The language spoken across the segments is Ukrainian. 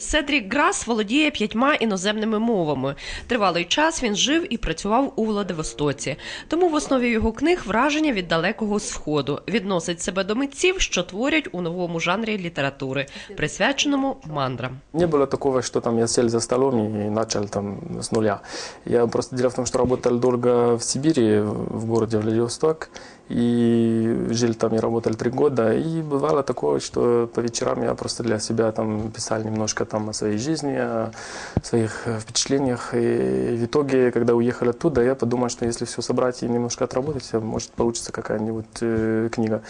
Седрік Грас володіє п'ятьма іноземними мовами. Тривалий час він жив і працював у Владивостоці. Тому в основі його книг враження від далекого сходу відносить себе до митців, що творять у новому жанрі літератури, присвяченому мандрам. Не было такого, что там я сел за столом и начал там с нуля. Я просто дело в том, что работал долго в Сибири, в городе Владивосток, и жил там и работал три года. И бывало такое, что по вечерам я просто для себя там писал немножко там о своей жизни, о своих э, впечатлениях. И в итоге, когда уехал оттуда, я подумал, что если все собрать и немножко отработать, может получится какая-нибудь э, книга.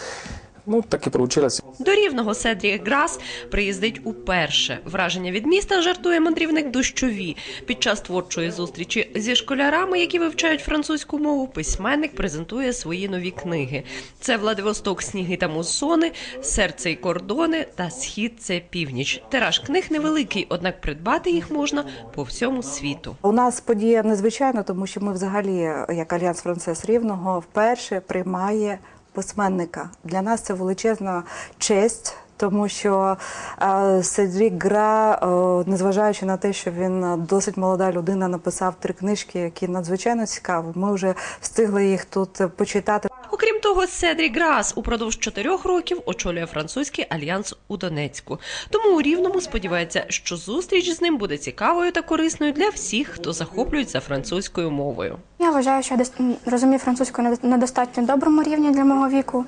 Ну, так и получилось. До рівного Седрік Грас приїздить уперше. Враження від міста жартує мандрівник дощові. Під час творчої зустрічі зі школярами, які вивчають французьку мову, письменник презентує свої нові книги. Це Владивосток, сніги та мусони, серце й кордони та схід це північ. Тираж книг невеликий, однак придбати їх можна по всьому світу. У нас подія незвичайна, тому що ми взагалі, як Альянс Францес Рівного, вперше приймає письменника. Для нас це величезна честь. Тому що е, Седрік Гра, е, незважаючи на те, що він досить молода людина, написав три книжки, які надзвичайно цікаві. Ми вже встигли їх тут почитати. Окрім того, Седрік Грас упродовж чотирьох років очолює французький альянс у Донецьку. Тому у Рівному сподівається, що зустріч з ним буде цікавою та корисною для всіх, хто захоплюється французькою мовою. Я вважаю, що я розумію французьку на достатньо доброму рівні для мого віку.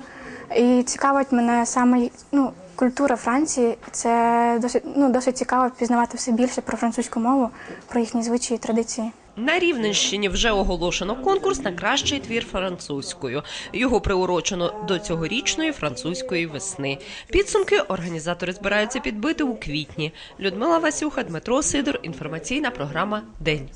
І цікавить мене саме ну, культура Франції. Це досить, ну, досить цікаво пізнавати все більше про французьку мову, про їхні звичаї, традиції. На Рівненщині вже оголошено конкурс на кращий твір французькою. Його приурочено до цьогорічної французької весни. Підсумки організатори збираються підбити у квітні. Людмила Васюха, Дмитро Сидор. Інформаційна програма День.